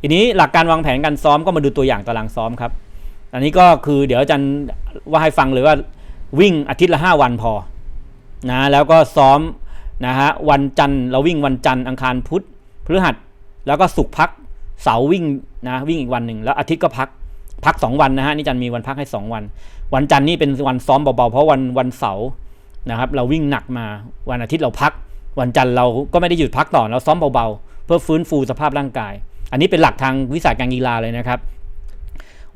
ทีนี้หลักการวางแผนการซ้อมก็มาดูตัวอย่างตารางซ้อมครับ อันนี้ก็คือเดี๋ยวอาจารย์ว่าให้ฟังเลยว่าวิ่งอาทิตย์ละห้าวันพอนะแล้วก็ซ้อมนะฮะวันจันทร์เราวิ่งวันจันทร์อังคารพุธพฤหัส แล้วก็ศุกร์พักเสาร์วิ่งนะวิ่งอีกวันหนึ่งแล้วอาทิตย์ก็พักพักสองวันนะฮะนี่จันทร์มีวันพักให้สองวัน วันจันทร์นี่เป็นวันซ้อมเบาๆเพราะวันวันเสาร์นะครับเราวิ่งหนักมาวันอาทิตย์เราพัก วันจันทร์เราก็ไม่ได้หยุดพักต่อเราซ้อมเบาๆเพื่อฟื้นฟูสภาพร่างกาย อันนี้เป็นหลักทางวิสาการกีฬาเลยนะครับ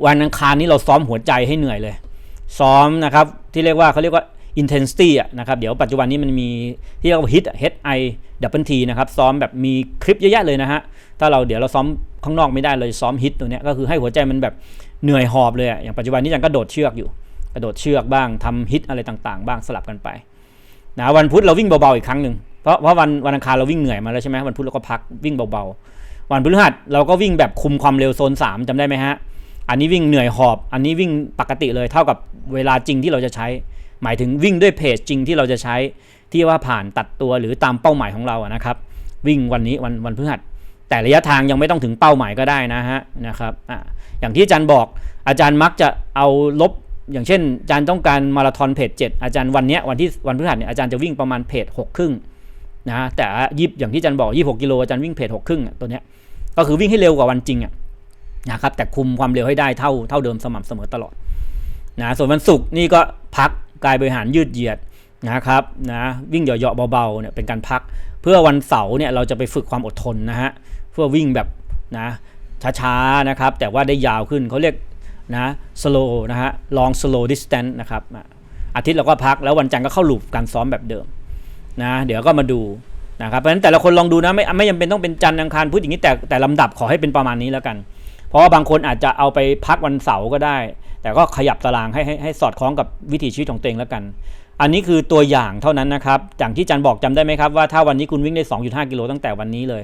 วันอังคารนี้เราซ้อมหัวใจให้เหนื่อยเลย ซ้อมนะครับที่เรียกว่าเขาเรียกว่า intensity อะนะครับเดี๋ยวปัจจุบันนี้มันมีที่เรียกว่า hit h i double t นะครับซ้อมแบบมีคลิปเยอะแยะเลยนะฮะถ้าเราเดี๋ยวเราซ้อมข้างนอกไม่ได้เลยซ้อมฮิตตัวเนี้ยก็คือให้หัวใจมันแบบเหนื่อยหอบเลยอะอย่างปัจจุบันนี้จันก็โดดเชือกอยู่กระโดดเชือกบ้างทำฮิตอะไรต่างๆ บ้างสลับกันไปนะวันพุธเราวิ่งเบาๆอีกครั้งหนึ่งเพราะเพราะวันวันอังคารเราวิ่งเหนื่อยมาแล้วใช่ไหมวันพุธเราก็พักวิ่งเบาๆ วันพฤหัสเราก็วิ่งแบบคุมความเร็วโซน 3จำได้ไหมฮะ อันนี้วิ่งเหนื่อยหอบ อันนี้วิ่งปกติเลยเท่ากับเวลาจริงที่เราจะใช้ หมายถึงวิ่งด้วยเพจจริงที่เราจะใช้ ที่ว่าผ่านตัดตัวหรือตามเป้าหมายของเราอะนะครับ วิ่งวันนี้วันวันพฤหัส แต่ระยะทางยังไม่ต้องถึงเป้าหมายก็ได้นะฮะนะครับอะอย่างที่อาจารย์บอกอาจารย์มักจะเอาลบอย่างเช่นอาจารย์ต้องการมาราธอนเพจ7อาจารย์วันเนี้ยวันที่วันพฤหัสเนี่ยอาจารย์จะวิ่งประมาณเพจหกครึ่ง นะแต่ยิบอย่างที่อาจารย์บอกยี่หกกิโลอาจารย์วิ่งเพจหกครึ่งตัวเนี้ยก็คือวิ่งให้เร็วกว่าวันจริงนะครับแต่คุมความเร็วให้ได้เท่าเท่าเดิมสม่ำเสมอตลอดนะส่วนวันศุกร์นี่ก็พักกายบริหารยืดเหยียดนะครับนะวิ่งเหยาะๆเบาๆเนี่ยเป็นการพัก เพื่อวันเสาร์เนี่ยเราจะไปฝึกความอดทนนะฮะเพื่อวิ่งแบบนะช้าๆนะครับแต่ว่าได้ยาวขึ้นเขาเรียกนะ slow นะฮะ long slow distance นะครับอะอาทิตย์เราก็พักแล้ววันจันทร์ก็เข้าลูปการซ้อมแบบเดิม นะเดี๋ยวก็มาดูนะครับเพราะฉะนั้นแต่ละคนลองดูนะไม่ไม่จำเป็นต้องเป็นจันทร์อังคารพุธอย่างนี้แต่แต่ลำดับขอให้เป็นประมาณนี้แล้วกัน เพราะว่าบางคนอาจจะเอาไปพักวันเสาร์ก็ได้ แต่ก็ขยับตารางให้ให้ให้สอดคล้องกับวิถีชีวิตของตัวเองแล้วกัน อันนี้คือตัวอย่างเท่านั้นนะครับอย่างที่จันบอกจำได้ไหมครับว่าถ้าวันนี้คุณวิ่งได้ 2.5 กิโลตั้งแต่วันนี้เลย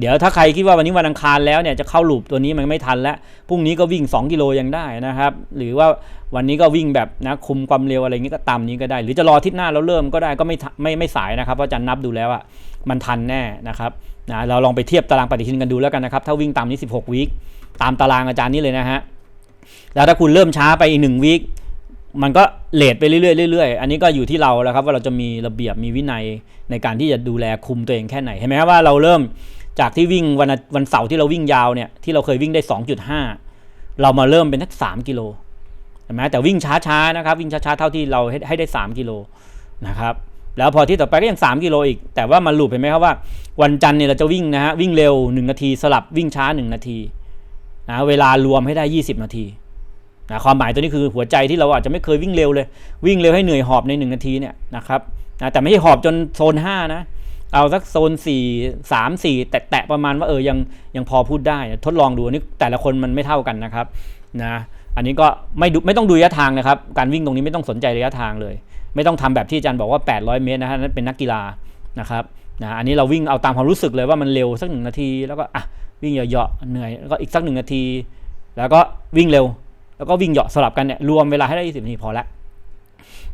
เดี๋ยวถ้าใครคิดว่าวันนี้วันอังคารแล้วเนี่ยจะเข้าลูปตัวนี้มันไม่ทันแล้วพรุ่งนี้ก็วิ่ง 2 กิโลยังได้นะครับ หรือว่าวันนี้ก็วิ่งแบบนะคุมความเร็วอะไรอย่างนี้ก็ตามนี้ก็ได้ หรือจะรอทิตย์หน้าแล้วเริ่มก็ได้ก็ไม่ไม่ไม่สายนะครับเพราะอาจันนับดูแล้วอะมันทันแน่นะครับนะเราลองไปเทียบตารางปฏิทินกันดูแล้วกันนะครับ ถ้าวิ่งตามนี้ 16วีคตามตารางอาจารย์นี่เลยนะฮะแล้วถ้าคุณเริ่มช้าไปอีกหนึ่งวีคมันก็เลทไปเรื่อยๆเรื่อยๆ อันนี้ก็อยู่ที่เราแล้วครับว่าเราจะมีระเบียบมีวินัยในการที่จะดูแลคุมตัวเองแค่ไหนเห็นไหมครับว่าเราเริ่มจากที่วิ่งวันวันเสาร์ที่เราวิ่งยาวเนี่ยที่เราเคยวิ่งได้ 2.5 เรามาเริ่มเป็นทัก3กิโลเห็นไหมแต่วิ่งช้าๆนะครับ วิ่งช้าๆเท่าที่เราให้ให้ได้ 3 กิโลนะครับแล้วพอที่ต่อไปก็ยัง 3 กิโลอีก แต่ว่ามันหลุดเห็นไหมครับว่า วันจันทร์เนี่ยเราจะวิ่งนะฮะวิ่งเร็ว 1 นาทีสลับวิ่งช้า 1 นาทีนะเวลารวมให้ได้ 20 นาทีนะความหมายตัวนี้คือหัวใจที่เราอาจจะไม่เคยวิ่งเร็วเลย วิ่งเร็วให้เหนื่อยหอบใน 1 นาทีเนี่ยนะครับนะแต่ไม่ใช่หอบจนโซน5นะ เอาสักโซน4 3 4 แตะประมาณว่าเออยังยังพอพูดได้ ทดลองดูอันนี้แต่ละคนมันไม่เท่ากันนะครับนะอันนี้ก็ไม่ดูไม่ต้องดูระยะทางนะครับ การวิ่งตรงนี้ไม่ต้องสนใจระยะทางเลย ไม่ต้องทำแบบที่อาจารย์บอกว่า 800 เมตรนะฮะนั้นเป็นนักกีฬานะครับนะอันนี้เราวิ่งเอาตามความรู้สึกเลยว่ามันเร็วสักหนึ่งนาที แล้วก็อะวิ่งเหยาะเหนื่อยแล้วก็อีกสักหนึ่งนาที แล้วก็วิ่งเร็ว แล้วก็วิ่งเหยาะสลับกันเนี่ยรวมเวลาให้ได้ 20 นาทีพอละ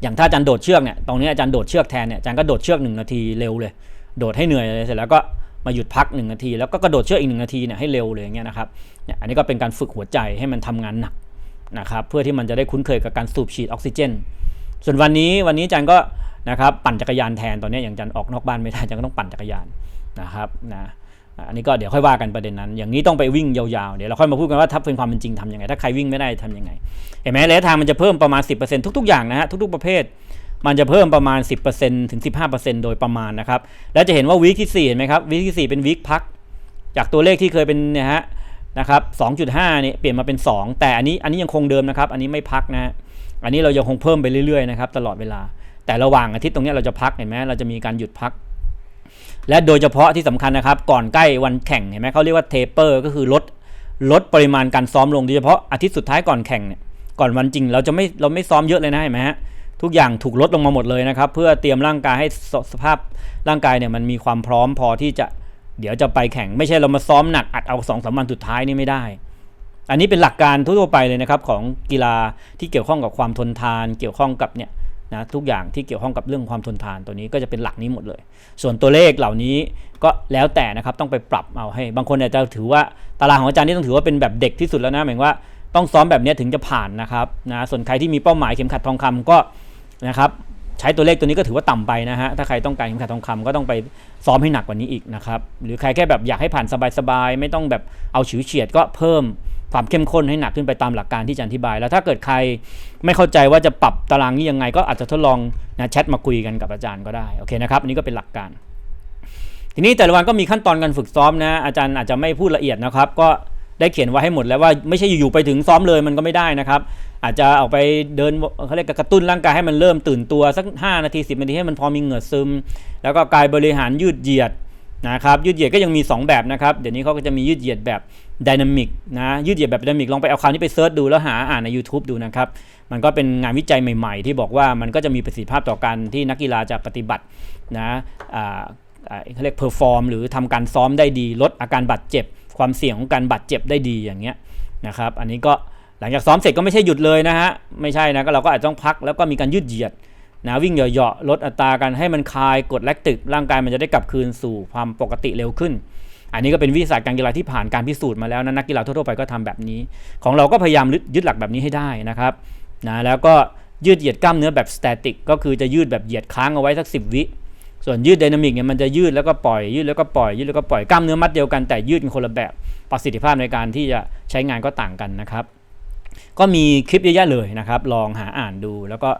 อย่างถ้าอาจารย์โดดเชือกเนี่ยตรงนี้อาจารย์โดดเชือกแทนเนี่ยอาจารย์ก็โดดเชือกหนึ่งนาทีเร็วเลย โดดให้เหนื่อยเลยเสร็จแล้วก็มาหยุดพัก1นาที แล้วก็กระโดดเชือกอีก1นาทีเนี่ยให้เร็วเลยอย่างเงี้ยนะครับเนี่ยอันนี้ก็เป็นการฝึกหัวใจให้มันทำงานหนักนะครับเพื่อที่มันจะได้คุ้นเคยกับการสูบฉีดออกซิเจน ส่วนวันนี้วันนี้จารย์ก็นะครับปั่นจักรยานแทนตอนนี้อย่างจารย์ออกนอกบ้านไม่ได้จารย์ก็ต้องปั่นจักรยานนะครับนะอันนี้ก็เดี๋ยวค่อยว่ากันประเด็นนั้น อย่างนี้ต้องไปวิ่งยาวๆ เดี๋ยวเราค่อยมาพูดกันว่าถ้าเป็นความเป็นจริงทำยังไง ถ้าใครวิ่งไม่ได้ทำยังไง เห็นไหมระยะทางมันจะเพิ่มประมาณ 10%ทุกๆอย่างนะฮะทุกๆประเภท มันจะเพิ่มประมาณ 10%ถึง 15%โดยประมาณนะครับ แล้วจะเห็นว่าวีคที่4เห็นไหมครับวีคที่ 4 เป็นวีคพัก จากตัวเลขที่เคยเป็นเนี่ยฮะนะครับ 2.5 เนี่ยเปลี่ยนมาเป็น 2 แต่อันนี้อันนี้ยังคงเดิมนะครับ อันนี้ไม่พักนะอันนี้เรายังคงเพิ่มไปเรื่อยๆนะครับตลอดเวลา แต่ระหว่างอาทิตย์ตรงนี้เราจะพักเห็นไหมเราจะมีการหยุดพัก และโดยเฉพาะที่สำคัญนะครับ ก่อนใกล้วันแข่งเห็นไหมเขาเรียกว่าเทเปอร์ก็คือลดลดปริมาณการซ้อมลงโดยเฉพาะอาทิตย์สุดท้ายก่อนแข่งเนี่ยก่อนวันจริงเราจะไม่เราไม่ซ้อมเยอะเลยนะเห็นไหมฮะ ทุกอย่างถูกลดลงมาหมดเลยนะครับ เพื่อเตรียมร่างกายให้สสภาพร่างกายเนี่ยมันมีความพร้อมพอที่จะเดี๋ยวจะไปแข่งไม่ใช่เรามาซ้อมหนักอัดเอาสองสามวันสุดท้ายนี่ไม่ได้ อันนี้เป็นหลักการทั่วไปเลยนะครับของกีฬาที่เกี่ยวข้องกับความทนทาน เกี่ยวข้องกับเนี่ยนะทุกอย่างที่เกี่ยวข้องกับเรื่องความทนทานตัวนี้ก็จะเป็นหลักนี้หมดเลย ส่วนตัวเลขเหล่านี้ก็แล้วแต่นะครับต้องไปปรับเอาให้ บางคนอาจจะถือว่าตารางของอาจารย์นี่ต้องถือว่าเป็นแบบเด็กที่สุดแล้วนะหมายว่าต้องซ้อมแบบนี้ถึงจะผ่านนะครับนะส่วนใครที่มีเป้าหมายเข็มขัดทองคำก็ นะครับใช้ตัวเลขตัวนี้ก็ถือว่าต่ำไปนะฮะถ้าใครต้องการเข็มขัดทองคำก็ต้องไปซ้อมให้หนักกว่านี้อีกนะครับหรือใครแค่แบบอยากให้ผ่านสบายๆไม่ต้องแบบเอาฉิวเฉียดก็เพิ่มความเข้มข้นให้หนักขึ้นไปตามหลักการที่อาจารย์อธิบาย แล้วถ้าเกิดใครไม่เข้าใจว่าจะปรับตารางนี้ยังไง ก็อาจจะทดลองนะแชทมาคุยกันกับอาจารย์ก็ได้โอเคนะครับอันนี้ก็เป็นหลักการ ทีนี้แต่ละวันก็มีขั้นตอนการฝึกซ้อมนะ อาจารย์อาจจะไม่พูดละเอียดนะครับ ก็ได้เขียนไว้ให้หมดแล้วว่าไม่ใช่อยู่ๆไปถึงซ้อมเลยมันก็ไม่ได้นะครับ อาจจะออกไปเดินเขาเรียกกระตุ้นร่างกายให้มันเริ่มตื่นตัวสัก 5 นาที 10 นาทีให้มันพอมีเหงื่อซึม แล้วก็กายบริหารยืดเหยียดนะครับยืดเหยียดก็ยังมี 2 แบบนะครับ เดี๋ยวนี้เขาก็จะมียืดเหยียดแบบดินามิกนะยืดเหยียดแบบดินามิกลองไปเอาคราวนี้ไปเซิร์ชดูแล้วหาอ่านใน YouTube ดูนะครับ มันก็เป็นงานวิจัยใหม่ ๆ ที่บอกว่ามันก็จะมีประสิทธิภาพต่อการที่นักกีฬาจะปฏิบัตินะอ่าเขาเรียกเพอร์ฟอร์มหรือทำการซ้อมได้ดี ลดอาการบาดเจ็บ ความเสี่ยงของการบาดเจ็บได้ดีอย่างเงี้ยนะครับ อันนี้ก็ หลังจากซ้อมเสร็จก็ไม่ใช่หยุดเลยนะฮะไม่ใช่นะก็เราก็อาจจะต้องพักแล้วก็มีการยืดเหยียดนะวิ่งเหยาะๆลดอัตราการให้มันคลายกดแลคติกร่างกายมันจะได้กลับคืนสู่ความปกติเร็วขึ้น อันนี้ก็เป็นวิสตร์การกีฬาที่ผ่านการพิสูจน์มาแล้วนะนักกีฬาทั่วๆไปก็ทำแบบนี้ ของเราก็พยายามยึดหลักแบบนี้ให้ได้นะครับนะแล้วก็ยืดเหยียดกล้ามเนื้อแบบสแตติกก็คือจะยืดแบบเหยียดค้างเอาไว้สัก 10 วิ ส่วนยืดไดนามิกเนี่ยมันจะยืดแล้วก็ปล่อยยืดแล้วก็ปล่อยยืดแล้วก็ปล่อยกล้ามเนื้อมัดเดียวกันแต่ยืดคนละแบบประสิทธิภาพในการที่จะใช้งานก็ต่างกันนะครับ ก็มีคลิปเยอะแยะเลยนะครับ ลองหาอ่านดูแล้วก็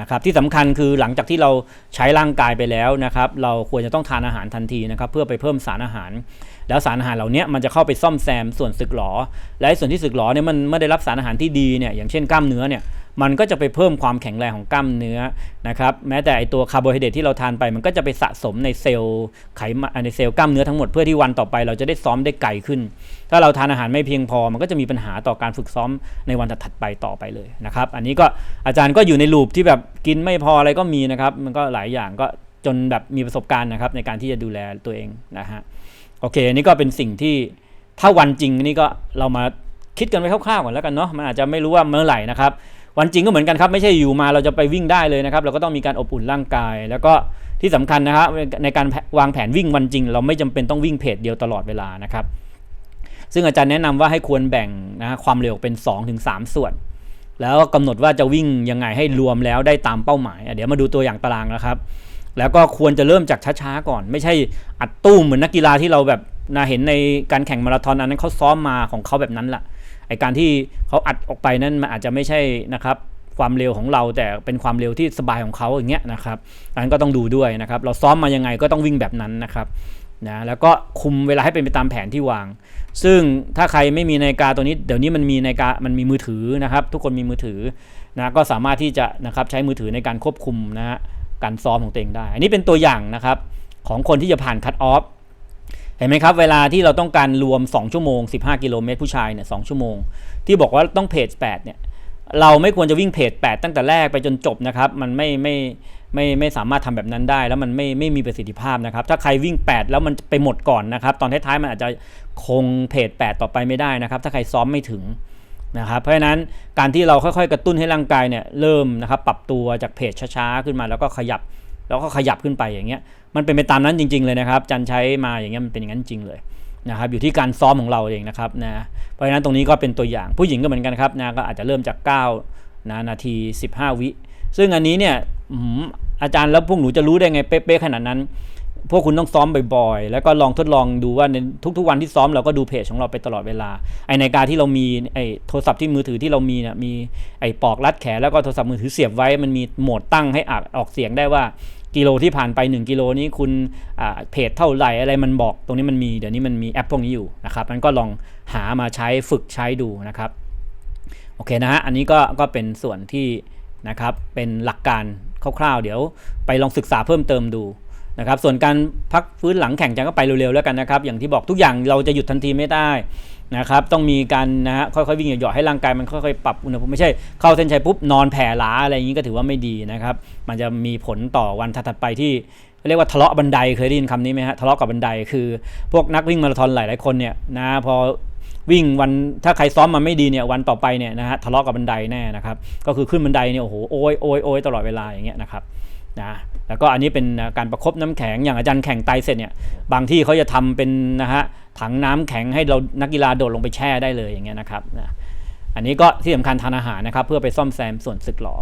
นะครับที่สำคัญคือหลังจากที่เราใช้ร่างกายไปแล้วนะครับ เราควรจะต้องทานอาหารทันทีนะครับ เพื่อไปเพิ่มสารอาหาร แล้วสารอาหารเหล่านี้มันจะเข้าไปซ่อมแซมส่วนสึกหรอและส่วนที่สึกหรอเนี่ยมันไม่ได้รับสารอาหารที่ดีเนี่ยอย่างเช่นกล้ามเนื้อเนี่ย มันก็จะไปเพิ่มความแข็งแรงของกล้ามเนื้อนะครับแม้แต่ไอตัวคาร์โบไฮเดรตที่เราทานไป มันก็จะไปสะสมในเซลล์ไขมันในเซลล์กล้ามเนื้อทั้งหมดเพื่อที่วันต่อไป เราจะได้ซ้อมได้ไกลขึ้น ถ้าเราทานอาหารไม่เพียงพอ มันก็จะมีปัญหาต่อการฝึกซ้อมในวันถัดไปต่อไปเลยนะครับอันนี้ก็อาจารย์ก็อยู่ในลูปที่แบบกินไม่พออะไรก็มีนะครับมันก็หลายอย่างก็จนแบบมีประสบการณ์นะครับในการที่จะดูแลตัวเองนะฮะโอเคอันนี้ก็เป็นสิ่งที่ถ้าวันจริงนี่ก็เรามาคิดกันไว้คร่าวๆก่อนแล้วกันเนาะมันอาจจะไม่รู้ว่าเมื่อไหร่นะครับ วันจริงก็เหมือนกันครับไม่ใช่อยู่มาเราจะไปวิ่งได้เลยนะครับเราก็ต้องมีการอบอุ่นร่างกาย แล้วก็ที่สำคัญนะครับในการวางแผนวิ่งวันจริง เราไม่จำเป็นต้องวิ่งเพจเดียวตลอดเวลานะครับซึ่งอาจารย์แนะนำว่าให้ควรแบ่งนะความเร็วเป็น 2-3 ส่วน แล้วกำหนดว่าจะวิ่งยังไงให้รวมแล้วได้ตามเป้าหมาย เดี๋ยวมาดูตัวอย่างตารางนะครับ แล้วก็ควรจะเริ่มจากช้าๆก่อน ไม่ใช่อัดตู้เหมือนนักกีฬาที่เราแบบนาเห็นในการแข่งมาราธอนอันนั้นเขาซ้อมมาของเขาแบบนั้นแหละ ไอการที่เขาอัดออกไปนั้นมันอาจจะไม่ใช่นะครับความเร็วของเราแต่เป็นความเร็วที่สบายของเขาอย่างเงี้ยนะครับอันนั้นก็ต้องดูด้วยนะครับ เราซ้อมมายังไงก็ต้องวิ่งแบบนั้นนะครับนะแล้วก็คุมเวลาให้เป็นไปตามแผนที่วาง ซึ่งถ้าใครไม่มีนาฬิกาตัวนี้ เดี๋ยวนี้มันมีนาฬิกามันมีมือถือนะครับ ทุกคนมีมือถือนะก็สามารถที่จะนะครับใช้มือถือในการควบคุมนะฮะการซ้อมของตัวเองได้ อันนี้เป็นตัวอย่างนะครับของคนที่จะผ่านคัตออฟ เห็นไหมครับ เวลาที่เราต้องการรวม 2 ชั่วโมง 15 กิโลเมตรผู้ชายเนี่ยสชั่วโมง ที่บอกว่าต้องเพจ8เนี่ยเราไม่ควรจะวิ่งเพจ8ตั้งแต่แรกไปจนจบนะครับ มันไม่ไม่ไม่ไม่สามารถทำแบบนั้นได้ แล้วมันไม่ไม่มีประสิทธิภาพนะครับ ถ้าใครวิ่ง 8 แล้วมันไปหมดก่อนนะครับ ตอนท้ายๆมันอาจจะคงเพจ8 ต่อไปไม่ได้นะครับ ถ้าใครซ้อมไม่ถึงนะครับ เพราะฉะนั้นการที่เราค่อยๆ กระตุ้นให้ร่างกายเนี่ยเริ่มนะครับปรับตัวจากเพจช้าๆขึ้นมาแล้วก็ขยับ แล้วก็ขยับขึ้นไปอย่างเงี้ย มันเป็นไปตามนั้นจริง ๆ เลยนะครับ จันใช้มาอย่างเงี้ยมันเป็นอย่างนั้นจริงเลยนะครับอยู่ที่การซ้อมของเราเองนะครับนะเพราะฉะนั้นตรงนี้ก็เป็นตัวอย่างผู้หญิงก็เหมือนกันครับนะก็อาจจะเริ่มจาก9นะนาที 15 วิ ซึ่งอันนี้เนี่ยอาจารย์แล้วพวกหนูจะรู้ได้ไงเป๊ะๆขนาดนั้น พวกคุณต้องซ้อมบ่อยๆ แล้วก็ลองทดลองดูว่าในทุกๆวันที่ซ้อมเราก็ดูเพจของเราไปตลอดเวลา ไอในการที่เรามีไอโทรศัพท์ที่มือถือที่เรามีเนี่ยมีไอปอกรัดแขนแล้วก็โทรศัพท์มือถือเสียบไว้มันมีโหมดตั้งให้อักออกเสียงได้ว่า กิโลที่ผ่านไป 1 กิโลนี้คุณเพจเท่าไหร่อะไรมันบอก ตรงนี้มันมีเดี๋ยวนี้มันมีแอปพวกนี้อยู่นะครับนั้นก็ลองหามาใช้ฝึกใช้ดูนะครับโอเคนะฮะอันนี้ก็ก็เป็นส่วนที่นะครับเป็นหลักการคร่าวๆ เดี๋ยวไปลองศึกษาเพิ่มเติมดูนะครับส่วนการพักฟื้นหลังแข่งจังก็ไปเร็วๆแล้วกันนะครับ อย่างที่บอกทุกอย่างเราจะหยุดทันทีไม่ได้ นะครับต้องมีการนะฮะค่อยๆวิ่งหยอดๆให้ร่างกายมันค่อยๆปรับอุณหภูมิไม่ใช่เข้าเส้นชัยปุ๊บนอนแผ่ล้าอะไรอย่างนี้ก็ถือว่าไม่ดีนะครับ มันจะมีผลต่อวันถัดไปที่เรียกว่าทะเลาะบันไดเคยได้ยินคำนี้ไหมฮะทะเลาะกับบันไดคือพวกนักวิ่งมาราธอนหลายๆคนเนี่ยนะพอวิ่งวันถ้าใครซ้อมมาไม่ดีเนี่ยวันต่อไปเนี่ยนะฮะทะเลาะกับบันไดแน่นะครับก็คือขึ้นบันไดเนี่ยโอ้โหโอยโอยโอยตลอดเวลาอย่างเงี้ยนะครับนะแล้วก็อันนี้เป็นการประคบน้ำแข็งอย่างอาจารย์แข่งไตเสร็จเนี่ยบางที่เขาจะทำเป็นนะฮะ ถังน้ำแข็งให้เรานักกีฬาโดดลงไปแช่ได้เลยอย่างเงี้ยนะครับนะอันนี้ก็ที่สำคัญทานอาหารนะครับ เพื่อไปซ่อมแซมส่วนสึกหรอ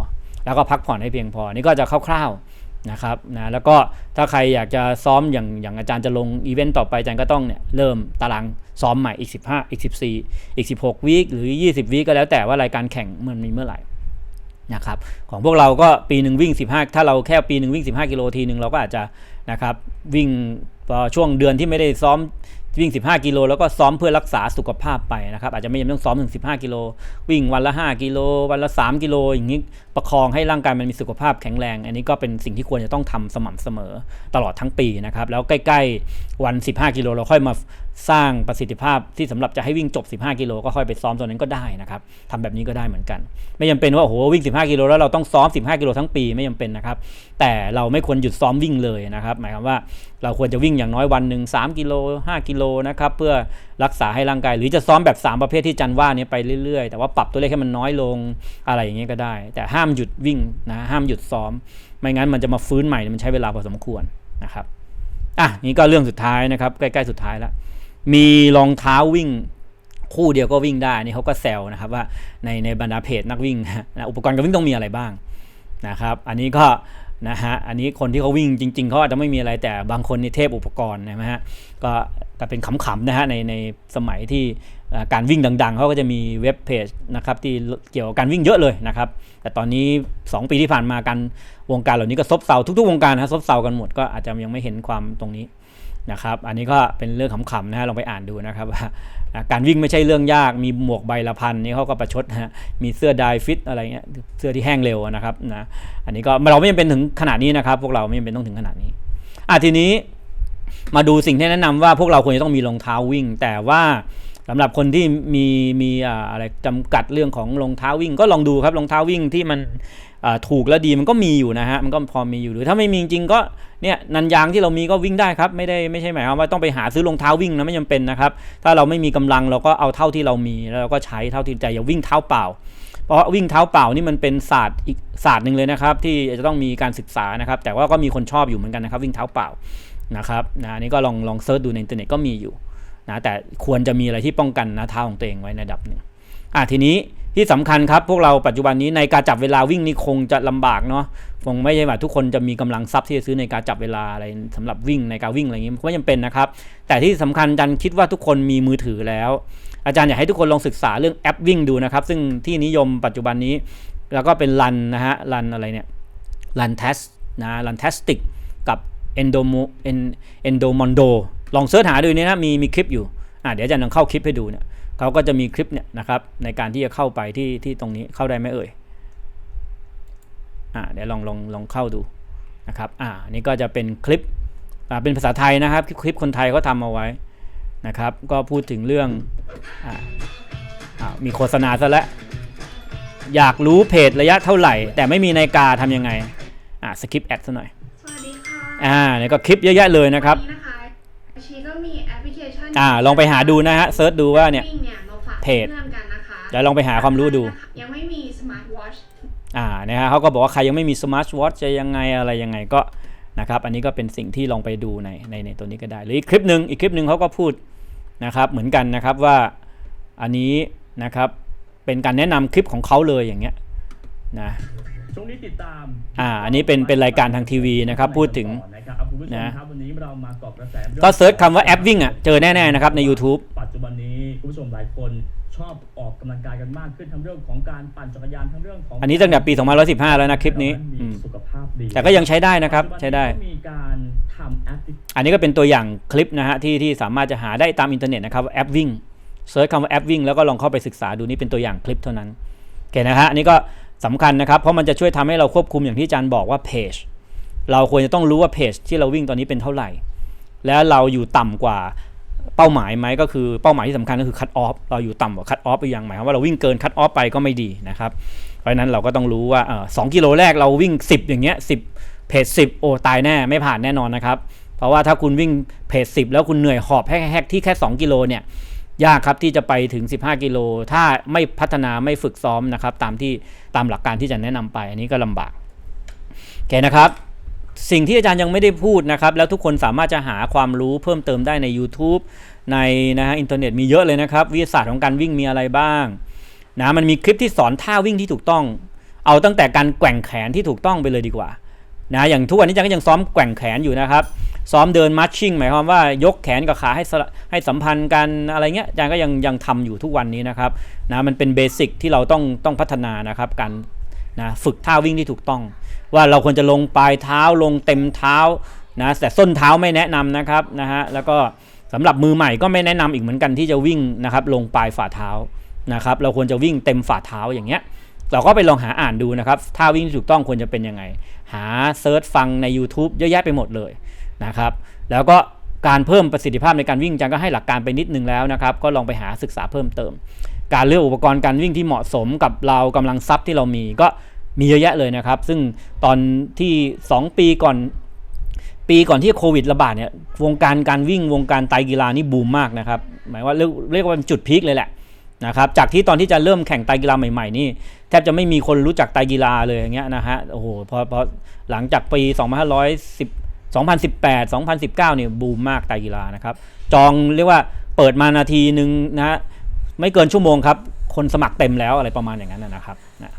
แล้วก็พักผ่อนให้เพียงพอ นี่ก็จะคร่าวๆนะครับนะแล้วก็ถ้าใครอยากจะซ้อมอย่างอย่างอาจารย์จะลงอีเวนต์ต่อไปอาจารย์ก็ต้องเนี่ยเริ่มตารางซ้อมใหม่อีก 15 อีก 14 อีก 16วีคหรือ 20วีคก็แล้วแต่ว่ารายการแข่งมันมีเมื่อไหร่นะครับของพวกเราก็ปีหนึ่งวิ่ง 15 ถ้าเราแค่ปีหนึ่งวิ่ง 15 กิโลทีหนึ่งเราก็อาจจะนะครับวิ่งช่วงเดือนที่ไม่ได้ซ้อม วิ่ง 15 กิโลแล้วก็ซ้อมเพื่อรักษาสุขภาพไปนะครับ อาจจะไม่จำเป็นต้องซ้อมถึง 15 กิโล วิ่งวันละ 5 กิโล วันละ 3 กิโล อย่างนี้ประคองให้ร่างกายมันมีสุขภาพแข็งแรง อันนี้ก็เป็นสิ่งที่ควรจะต้องทำสม่ำเสมอตลอดทั้งปีนะครับ แล้วใกล้ ๆ วัน 15 กิโลเราค่อยมาสร้างประสิทธิภาพที่สำหรับจะให้วิ่งจบ 15 กิโลก็ค่อยไปซ้อมตัวนั้นก็ได้นะครับทำแบบนี้ก็ได้เหมือนกัน ไม่จำเป็นว่าโอ้โหวิ่ง 15 กิโลแล้วเราต้องซ้อม 15 กิโลทั้งปีไม่จำเป็นนะครับแต่เราไม่ควรหยุดซ้อมวิ่งเลยนะครับหมายความว่า เราควรจะวิ่งอย่างน้อยวันหนึ่ง3กิโล5กิโลนะครับเพื่อรักษาให้ร่างกาย หรือจะซ้อมแบบ 3 ประเภทที่จันว่านี้ไปเรื่อยๆ แต่ว่าปรับตัวเลขให้มันน้อยลงอะไรอย่างเงี้ยก็ได้ แต่ห้ามหยุดวิ่งนะห้ามหยุดซ้อม ไม่งั้นมันจะมาฟื้นใหม่มันใช้เวลาพอสมควรนะครับอะนี่ก็เรื่องสุดท้ายนะครับใกล้ๆสุดท้ายแล้วมีรองเท้าวิ่งคู่เดียวก็วิ่งได้นี่เขาก็แซวนะครับว่าในในบรรดาเพจนักวิ่งนะอุปกรณ์การวิ่งต้องมีอะไรบ้างนะครับ อันนี้ก็ นะฮะอันนี้คนที่เขาวิ่งจริง ๆเขาอาจจะไม่มีอะไรแต่บางคนนี่เทพอุปกรณ์นะฮะก็ก็เป็นขำๆนะฮะในในสมัยที่การวิ่งดังๆเขาก็จะมีเว็บเพจนะครับที่เกี่ยวกับการวิ่งเยอะเลยนะครับ แต่ตอนนี้ 2 ปีที่ผ่านมาการวงการเหล่านี้ก็ซบเซาทุกๆวงการนะซบเซากันหมดก็อาจจะยังไม่เห็นความตรงนี้ นะครับอันนี้ก็เป็นเรื่องขำๆนะฮะลองไปอ่านดูนะครับว่าการวิ่งไม่ใช่เรื่องยากมีหมวกใบละพันนี่เขาก็ประชดนะฮะมีเสื้อดายฟิตอะไรเงี้ยเสื้อที่แห้งเร็วนะครับนะอันนี้ก็เราไม่จำเป็นถึงขนาดนี้นะครับ พวกเราไม่จำเป็นต้องถึงขนาดนี้อะทีนี้มาดูสิ่งที่แนะนำว่าพวกเราควรจะต้องมีรองเท้าวิ่ง แต่ว่าสำหรับคนที่มีมีอะไรจำกัดเรื่องของรองเท้าวิ่ง ก็ลองดูครับรองเท้าวิ่งที่มัน ถูกและดีมันก็มีอยู่นะฮะมันก็พอมีอยู่หรือถ้าไม่มีจริงก็เนี่ยนันยางที่เรามีก็วิ่งได้ครับไม่ได้ไม่ใช่หมายความว่าต้องไปหาซื้อรองเท้าวิ่งนะไม่จำเป็นนะครับถ้าเราไม่มีกำลังเราก็เอาเท่าที่เรามีแล้วเราก็ใช้เท่าที่ใจอย่าวิ่งเท้าเปล่าเพราะวิ่งเท้าเปล่านี่มันเป็นศาสตร์อีกศาสตร์หนึ่งเลยนะครับ ที่จะต้องมีการศึกษานะครับ แต่ว่าก็มีคนชอบอยู่เหมือนกันนะครับ วิ่งเท้าเปล่านะครับนะนี่ก็ลองลองเซิร์ชดูในอินเทอร์เน็ตก็มีอยู่นะแต่ควรจะมีอะไรที่ป้องกันนะเท้าของตัวเองไว้ในระดับหนึ่งอะทีนี้ ที่สำคัญครับพวกเราปัจจุบันนี้ในการจับเวลาวิ่งนี่คงจะลำบากเนาะคงไม่ใช่ว่าทุกคนจะมีกำลังทรัพย์ที่จะซื้อในการจับเวลาอะไรสำหรับวิ่งในการวิ่งอะไรอย่างนี้ไม่จำเป็นนะครับ แต่ที่สำคัญอาจารย์คิดว่าทุกคนมีมือถือแล้ว อาจารย์อยากให้ทุกคนลองศึกษาเรื่องแอปวิ่งดูนะครับ ซึ่งที่นิยมปัจจุบันนี้ แล้วก็เป็นรันนะฮะรันอะไรเนี่ยรันเทสนะรันเทสติกกับ endomo en endomondo ลองเสิร์ชหาดูนี่นะมีมีคลิปอยู่อะเดี๋ยวอาจารย์ลองเข้าคลิปให้ดูเนี่ย เขาก็จะมีคลิปเนี่ยนะครับในการที่จะเข้าไปที่ที่ตรงนี้เข้าได้ไหมเอ่ยอะเดี๋ยวลองลองลองเข้าดูนะครับอ่าอันนี่ก็จะเป็นคลิปอ่าเป็นภาษาไทยนะครับ คลิปคนไทยเขาทำเอาไว้นะครับ ก็พูดถึงเรื่องอ่าอ่ามีโฆษณาซะแล้วอยากรู้เพจระยะเท่าไหร่ แต่ไม่มีนาฬิกาทำยังไงอะสกิปแอดซะหน่อยสวัสดีค่ะอ่าเนี่ยก็คลิปเยอะแยะเลยนะครับวันนี้นะคะชีก็มีแอปพลิเคชัน อ่าลองไปหาดูนะฮะเซิร์ชดูว่าเนี่ยวิ่งเนี่ยมาฝากเพจเพื่อนๆกันนะคะเดี๋ยวลองไปหาความรู้ดู ยังไม่มีสมาร์ทวอชอ่านะฮะเขาก็บอกว่าใครยังไม่มีสมาร์ทวอทจะยังไงอะไรยังไงก็นะครับ อันนี้ก็เป็นสิ่งที่ลองไปดูในในในตัวนี้ก็ได้ หรืออีกคลิปหนึ่งอีกคลิปหนึ่งเขาก็พูดนะครับเหมือนกันนะครับว่าอันนี้นะครับเป็นการแนะนำคลิปของเขาเลยอย่างเงี้ยนะ ช่วงนี้ติดตาม อ่า อันนี้เป็นเป็นรายการทางทีวีนะครับ พูดถึงนะครับเอาคุณผู้ชมนะครับวันนี้เรามาเกาะกระแสองก็เซิร์ชคำว่าแอปวิ่งอะ เจอแน่ ๆ นะครับ ใน YouTube ปัจจุบันนี้คุณผู้ชมหลายคนชอบออกกำลังกายกันมากขึ้นทั้งเรื่องของการปั่นจักรยานทั้งเรื่องของอันนี้ตั้งแต่ปี2515 แล้วนะคลิปนี้มีอืมสุขภาพดีแต่ก็ยังใช้ได้นะครับ ใช้ได้ปัจจุบันนี้ก็มีการทำแอปพลิอันนี้ก็เป็นตัวอย่างคลิปนะฮะที่ที่สามารถจะหาได้ตามอินเทอร์เน็ตนะครับว่าแอปวิ่งเซิร์ชคำว่าแอปวิ่งแล้วก็ลองเข้าไปศึกษาดูนี่เป็นตัวอย่างคลิปเท่านั้นโอเคนะฮะอันนี้ก็ สำคัญนะครับ เพราะมันจะช่วยทำให้เราควบคุมอย่างที่อาจารย์บอกว่าเพจเราควรจะต้องรู้ว่าเพจที่เราวิ่งตอนนี้เป็นเท่าไหร่ แล้วเราอยู่ต่ำกว่าเป้าหมายไหมก็คือเป้าหมายที่สำคัญก็คือคัตออฟเราอยู่ต่ำกว่าคัตออฟไปยังหมายความว่าเราวิ่งเกินคัตออฟไปก็ไม่ดีนะครับ เพราะฉะนั้นเราก็ต้องรู้ว่าสองกิโลแรกเราวิ่ง 10 อย่างเงี้ยสิเพจสิโอ้ตายแน่ไม่ผ่านแน่นอนนะครับ เพราะว่าถ้าคุณวิ่งเพจสิแล้วคุณเหนื่อยหอบแฮกที่แค่ 2 กิโลเนี่ย ยากครับที่จะไปถึง 15 กิโล ถ้าไม่พัฒนาไม่ฝึกซ้อมนะครับ ตามที่ตามหลักการที่จะแนะนำไป อันนี้ก็ลำบากโอเคนะครับ สิ่งที่อาจารย์ยังไม่ได้พูดนะครับ แล้วทุกคนสามารถจะหาความรู้เพิ่มเติมได้ใน YouTube ในนะฮะอินเทอร์เน็ตมีเยอะเลยนะครับ วิทยาศาสตร์ของการวิ่งมีอะไรบ้างนะมันมีคลิปที่สอนท่าวิ่งที่ถูกต้อง เอาตั้งแต่การแกว่งแขนที่ถูกต้องไปเลยดีกว่า นะอย่างทุกวันนี้อาจารย์ก็ยังซ้อมแกว่งแขนอยู่นะครับ ซ้อมเดินมัชชิ่งหมายความว่ายกแขนกับขาให้ให้สัมพันธ์กันอะไรเงี้ยอาจารย์ก็ยังยังทำอยู่ทุกวันนี้นะครับนะมันเป็นเบสิกที่เราต้องต้องพัฒนานะครับการนะฝึกท่าวิ่งที่ถูกต้อง ว่าเราควรจะลงปลายเท้าลงเต็มเท้านะแต่ส้นเท้าไม่แนะนำนะครับนะฮะแล้วก็สำหรับมือใหม่ก็ไม่แนะนำอีกเหมือนกันที่จะวิ่งนะครับลงปลายฝ่าเท้านะครับเราควรจะวิ่งเต็มฝ่าเท้าอย่างเงี้ยเราก็ไปลองหาอ่านดูนะครับท่าวิ่งที่ถูกต้องควรจะเป็นยังไง หาเซิร์ชฟังใน YouTube เยอะแยะไปหมดเลยนะครับ แล้วก็การเพิ่มประสิทธิภาพในการวิ่งจังก็ให้หลักการไปนิดนึงแล้วนะครับ ก็ลองไปหาศึกษาเพิ่มเติม การเลือกอุปกรณ์การวิ่งที่เหมาะสมกับเรากำลังทรัพย์ที่เรามีก็มีเยอะแยะเลยนะครับ ซึ่งตอนที่ 2 ปีก่อน ปีก่อนที่โควิดระบาดเนี่ยวงการการวิ่งวงการไตกีฬานี่บูมมากนะครับ หมายว่าเรียกว่าเป็นจุดพีคเลยแหละนะครับ จากที่ตอนที่จะเริ่มแข่งไตกีฬาใหม่ๆนี่ บจะไม่มีคนรู้จักไตรกีฬาเลยอย่างเงี้ยนะฮะโอ้โหพอพอหลังจากปี 2510 2018 2019เนี่ยบูมมากไตรกีฬานะครับ จองเรียกว่าเปิดมานาทีหนึ่งนะฮะไม่เกินชั่วโมงครับ คนสมัครเต็มแล้วอะไรประมาณอย่างนั้นนะนะครับนะ